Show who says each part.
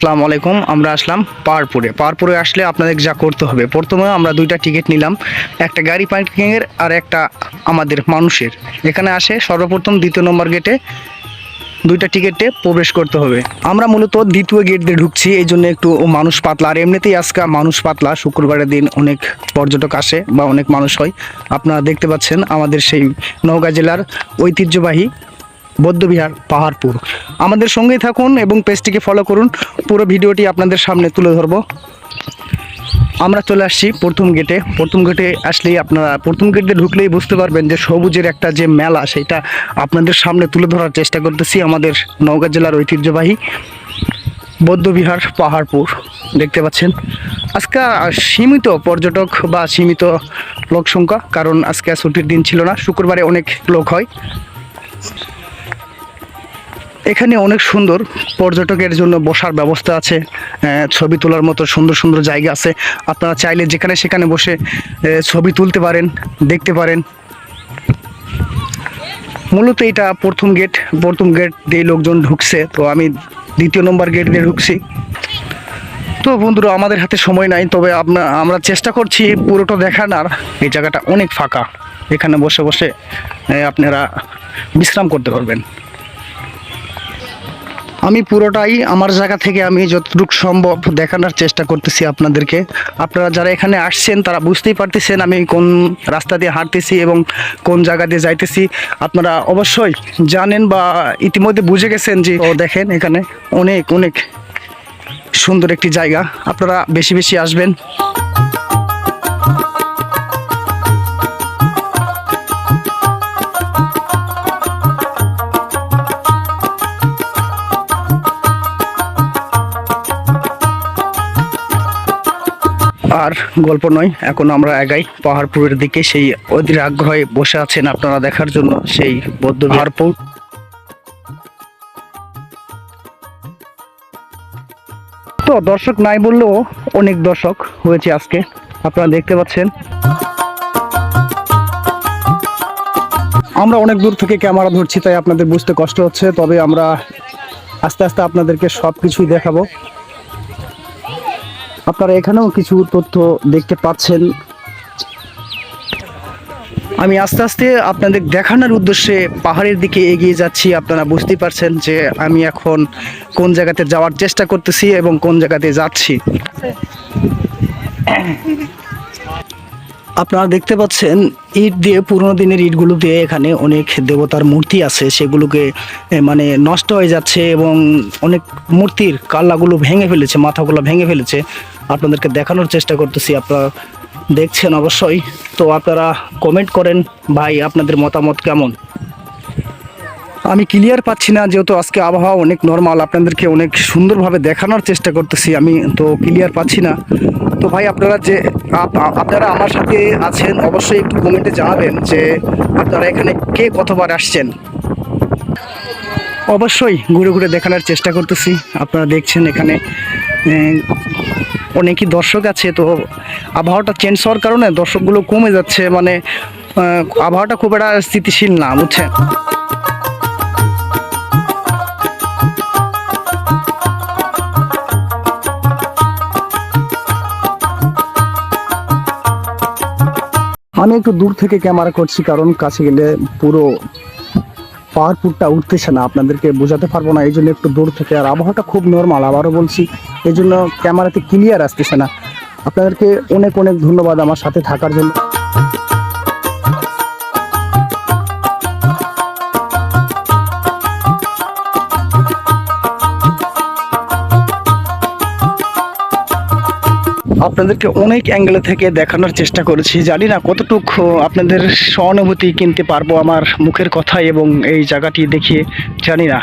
Speaker 1: আসসালামু আলাইকুম, আমরা আসলাম পাহাড়পুরে পাহাড়পুরে আসলে আপনাদের যা করতে হবে প্রথমে আমরা দুইটা টিকিট নিলাম, একটা গাড়ি পার্কিংয়ের আর একটা আমাদের মানুষের। এখানে আসে সর্বপ্রথম দ্বিতীয় নম্বর গেটে দুইটা টিকিটে প্রবেশ করতে হবে। আমরা মূলত দ্বিতীয় গেট দিয়ে ঢুকছি, এই জন্য একটু মানুষ পাতলা। আর এমনিতেই আজকে মানুষ পাতলা, শুক্রবারের দিন অনেক পর্যটক আসে বা অনেক মানুষ হয়। আপনারা দেখতে পাচ্ছেন আমাদের সেই নওগাঁ জেলার ঐতিহ্যবাহী বৌদ্ধবিহার পাহাড়পুর। আমাদের সঙ্গেই থাকুন এবং পেজটিকে ফলো করুন। পুরো ভিডিওটি আপনাদের সামনে তুলে ধরব। আমরা চলে আসছি প্রথম গেটে প্রথম গেটে আসলেই আপনারা, প্রথম গেটে ঢুকলেই বুঝতে পারবেন যে সবুজের একটা যে মেলা, সেটা আপনাদের সামনে তুলে ধরার চেষ্টা করতেছি আমাদের নওগাঁ জেলার ঐতিহ্যবাহী বৌদ্ধবিহার পাহাড়পুর। দেখতে পাচ্ছেন? আজকে সীমিত পর্যটক বা সীমিত লোক সংখ্যা, কারণ আজকে ছুটির দিন ছিল না। শুক্রবারে অনেক লোক হয়। এখানে অনেক সুন্দর পর্যটকের জন্য বসার ব্যবস্থা আছে। ছবি তোলার মতো সুন্দর সুন্দর জায়গা আছে। আপনারা চাইলে যেখানে সেখানে বসে ছবি তুলতে পারেন, দেখতে পারেন। মূলত এটা প্রথম গেট প্রথম গেট দিয়ে লোকজন ঢুকছে। তো আমি দ্বিতীয় নম্বর গেট দিয়ে ঢুকছি। তো বন্ধুরা, আমাদের হাতে সময় নাই, তবে আপনা, আমরা চেষ্টা করছি পুরোটা দেখানোর এই জায়গাটা অনেক ফাঁকা। এখানে বসে বসে আপনারা বিশ্রাম করতে পারবেন। আমি পুরোটাই আমার জায়গা থেকে আমি যতটুকু সম্ভব দেখানোর চেষ্টা করতেছি আপনাদেরকে। আপনারা যারা এখানে আসছেন, তারা বুঝতেই পারতেছেন আমি কোন রাস্তা দিয়ে হাঁটতেছি এবং কোন জায়গা দিয়ে যাইতেছি। আপনারা অবশ্যই জানেন বা ইতিমধ্যে বুঝে গেছেন যে, ও দেখেন এখানে অনেক অনেক সুন্দর একটি জায়গা। আপনারা বেশি বেশি আসবেন। আর গল্প নয়, এখন আমরা এগাই পাহাড়পুরের দিকে। সেই অধীর আগ্রহে বসে আছেন আপনারা দেখার জন্য সেই বৌদ্ধ পাহাড়পুর। তো দর্শক নাই বললেও অনেক দর্শক হয়েছে আজকে, আপনারা দেখতে পাচ্ছেন। আমরা অনেক দূর থেকে ক্যামেরা ধরছি, তাই আপনাদের বুঝতে কষ্ট হচ্ছে, তবে আমরা আস্তে আস্তে আপনাদেরকে সব কিছুই দেখাবো। আপনারা এখানেও কিছু তথ্য দেখতে পাচ্ছেন। আমি আস্তে আস্তে আপনাদের দেখানোর উদ্দেশ্যে পাহাড়ের দিকে এগিয়ে যাচ্ছি। আপনারা বুঝতেই পারছেন যে আমি এখন কোন জায়গাতে যাওয়ার চেষ্টা করতেছি এবং কোন জায়গাতে যাচ্ছি। আপনারা দেখতে পাচ্ছেন, ইট দিয়ে, পুরোনো দিনের ইটগুলো দিয়ে এখানে অনেক দেবতার মূর্তি আছে। সেগুলোকে মানে নষ্ট হয়ে যাচ্ছে এবং অনেক মূর্তির কাল্লাগুলো ভেঙে ফেলেছে, মাথাগুলো ভেঙে ফেলেছে। আপনাদেরকে দেখানোর চেষ্টা করতেছি, আপনারা দেখছেন অবশ্যই। তো আপনারা কমেন্ট করেন, ভাই, আপনাদের মতামত কেমন? আমি ক্লিয়ার পাচ্ছি না, যেহেতু আজকে আবহাওয়া অনেক নর্মাল আপনাদেরকে অনেক সুন্দরভাবে দেখানোর চেষ্টা করতেছি আমি, তো ক্লিয়ার পাচ্ছি না। তো ভাই, আপনারা যে, আপ- আপ- আপনারা আমার সাথে আছেন, অবশ্যই একটু কমেন্টে জানাবেন যে, আপনারা এখানে কে কতবার আসছেন? অবশ্যই ঘুরে ঘুরে দেখানোর চেষ্টা করতেছি, আপনারা দেখছেন এখানে অনেকই দর্শক আছে, তো আবহাওয়াটা চেঞ্জ হওয়ার কারণে দর্শকগুলো কমে যাচ্ছে মানে আবহাওয়াটা খুব একটা স্থিতিশীল না, বুঝছেন? আমি একটু দূর থেকে ক্যামেরা করছি, কারণ কাছে গেলে পুরো পাহাড়পুরটা উঠতেছে না, আপনাদেরকে বোঝাতে পারব না এই জন্য একটু দূর থেকে। আর আবহাওয়াটা খুব নর্মাল আবারও বলছি এই জন্য ক্যামেরাতে ক্লিয়ার আসতেছে না। আপনাদেরকে অনেক অনেক ধন্যবাদ আমার সাথে থাকার জন্য। আপনাদেরকে অনেক অ্যাঙ্গেলে থেকে দেখানোর চেষ্টা করেছি। জানি না কতটুকু আপনাদের সহানুভূতি কিনতে পারব আমার মুখের কথা এবং এই জায়গাটি দেখিয়ে, জানি না।